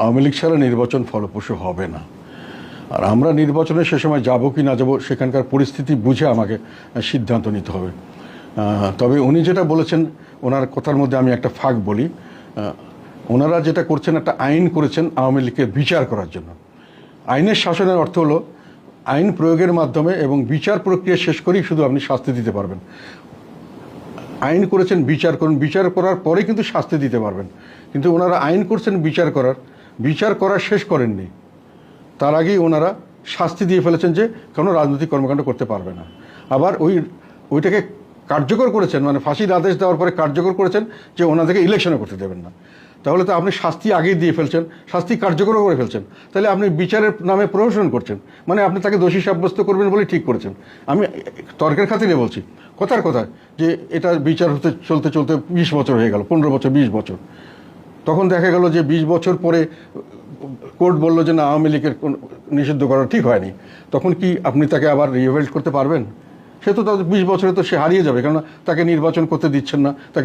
আওয়ামী লীগ ছাড়া নির্বাচন ফলপ্রসূ হবে না। আর আমরা নির্বাচনে সে সময় যাব কি না যাব সেখানকার পরিস্থিতি বুঝে আমাকে সিদ্ধান্ত নিতে হবে। তবে উনি যেটা বলেছেন, ওনার কথার মধ্যে আমি একটা ফাঁক বলি। ওনারা যেটা করছেন, একটা আইন করেছেন আওয়ামী লীগকে বিচার করার জন্য। আইনের শাসনের অর্থ হলো, আইন প্রয়োগের মাধ্যমে এবং বিচার প্রক্রিয়া শেষ করেই শুধু আপনি শাস্তি দিতে পারবেন। আইন করেছেন, বিচার করুন। বিচার করার পরে কিন্তু শাস্তি দিতে পারবেন। কিন্তু ওনারা আইন করছেন, বিচার করার। বিচার করা শেষ করেননি। তার আগেই ওনারা শাস্তি দিয়ে ফেলেছেন যে কোনো রাজনৈতিক কর্মকাণ্ড করতে পারবে না। আবার ওই, ওইটাকে কার্যকর করেছেন মানে ফাঁসির আদেশ দেওয়ার পরে কার্যকর করেছেন যে ওনাদেরকে ইলেকশনে করতে দেবেন না। তাহলে তো আপনি শাস্তি আগেই দিয়ে ফেলছেন, শাস্তি কার্যকরও করে ফেলছেন। তাহলে আপনি বিচারের নামে প্রহসন করছেন মানে আপনি তাকে দোষী সাব্যস্ত করবেন বলেই ঠিক করেছেন। আমি তর্কের খাতিরে বলছি, কথার কথা যে এটা বিচার হতে চলতে চলতে বিশ বছর হয়ে গেল, পনেরো বছর, বিশ বছর। তখন দেখা গেল যে বিশ বছর পরে কোর্ট বলল যে না, আওয়ামী লীগের নিষিদ্ধ করা ঠিক হয়নি। তখন কি আপনি তাকে আবার রিভেল্ট করতে পারবেন? সে তো তাদের বিশ বছরে তো সে হারিয়ে যাবে, কেননা তাকে নির্বাচন করতে দিচ্ছেন না, তাকে